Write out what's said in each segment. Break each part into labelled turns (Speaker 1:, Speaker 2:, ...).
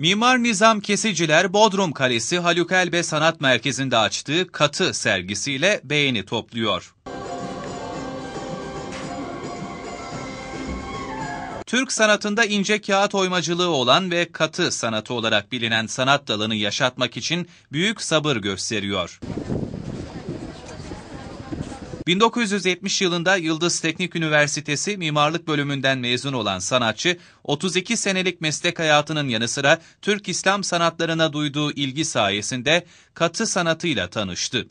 Speaker 1: Mimar Nizam Kesiciler Bodrum Kalesi Haluk Elbe Sanat Merkezi'nde açtığı katı sergisiyle beğeni topluyor. Türk sanatında ince kağıt oymacılığı olan ve katı sanatı olarak bilinen sanat dalını yaşatmak için büyük sabır gösteriyor. 1970 yılında Yıldız Teknik Üniversitesi Mimarlık Bölümünden mezun olan sanatçı, 32 senelik meslek hayatının yanı sıra Türk İslam sanatlarına duyduğu ilgi sayesinde katı sanatıyla tanıştı.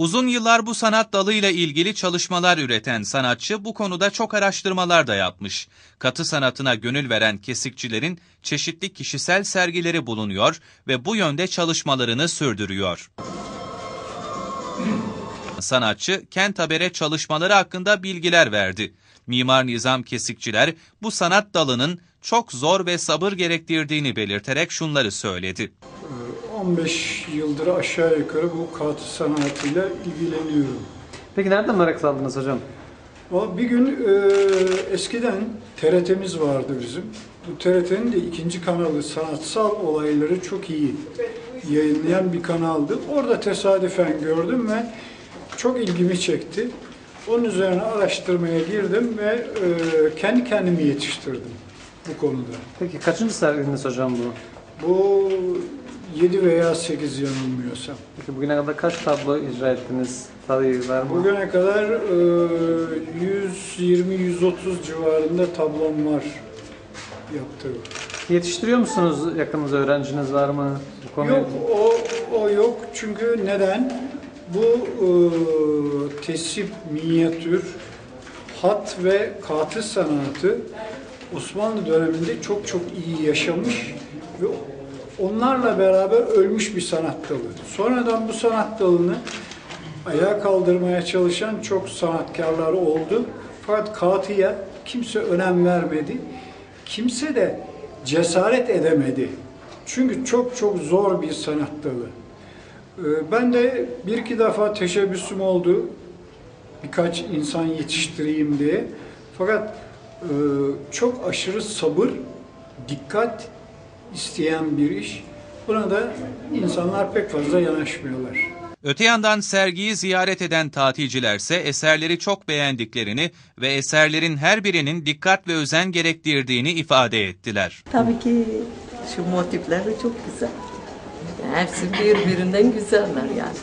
Speaker 1: Uzun yıllar bu sanat dalıyla ilgili çalışmalar üreten sanatçı bu konuda çok araştırmalar da yapmış. Katı sanatına gönül veren kesikçilerin çeşitli kişisel sergileri bulunuyor ve bu yönde çalışmalarını sürdürüyor. Sanatçı Kent Haber'e çalışmaları hakkında bilgiler verdi. Mimar Nizam Kesikçiler bu sanat dalının çok zor ve sabır gerektirdiğini belirterek şunları söyledi.
Speaker 2: 15 yıldır aşağı yukarı bu kağıt sanatıyla ilgileniyorum.
Speaker 3: Peki nereden merak saldınız hocam?
Speaker 2: Bir gün e, eskiden TRT'miz vardı bizim. Bu TRT'nin de ikinci kanalı sanatsal olayları çok iyi yayınlayan bir kanaldı. Orada tesadüfen gördüm ve çok ilgimi çekti. Onun üzerine araştırmaya girdim ve e, kendi kendimi yetiştirdim bu konuda.
Speaker 3: Peki kaçıncı serginiz hocam bu?
Speaker 2: Bu 7 veya 8 yanılmıyorsam.
Speaker 3: Peki bugüne kadar kaç tablo icra ettiniz? Tarihi var mı?
Speaker 2: Bugüne kadar e, 120-130 civarında tablom var yaptığım.
Speaker 3: Yetiştiriyor musunuz yakınınızda öğrenciniz var mı? Bu konuyu...
Speaker 2: Yok o, o yok çünkü neden? Bu e, tesip, minyatür, hat ve katı sanatı Osmanlı döneminde çok çok iyi yaşamış ve onlarla beraber ölmüş bir sanat dalı. Sonradan bu sanat dalını ayağa kaldırmaya çalışan çok sanatkarlar oldu. Fakat katıya kimse önem vermedi. Kimse de cesaret edemedi. Çünkü çok çok zor bir sanat dalı. Ee, Ben de bir iki defa teşebbüsüm oldu. Birkaç insan yetiştireyim diye. Fakat e, çok aşırı sabır, dikkat isteyen bir iş. Buna da insanlar pek fazla yanaşmıyorlar.
Speaker 1: Öte yandan sergiyi ziyaret eden tatilcilerse eserleri çok beğendiklerini ve eserlerin her birinin dikkat ve özen gerektirdiğini ifade ettiler.
Speaker 4: Tabii ki şu motifler de çok güzel. Hepsi birbirinden güzeller yani.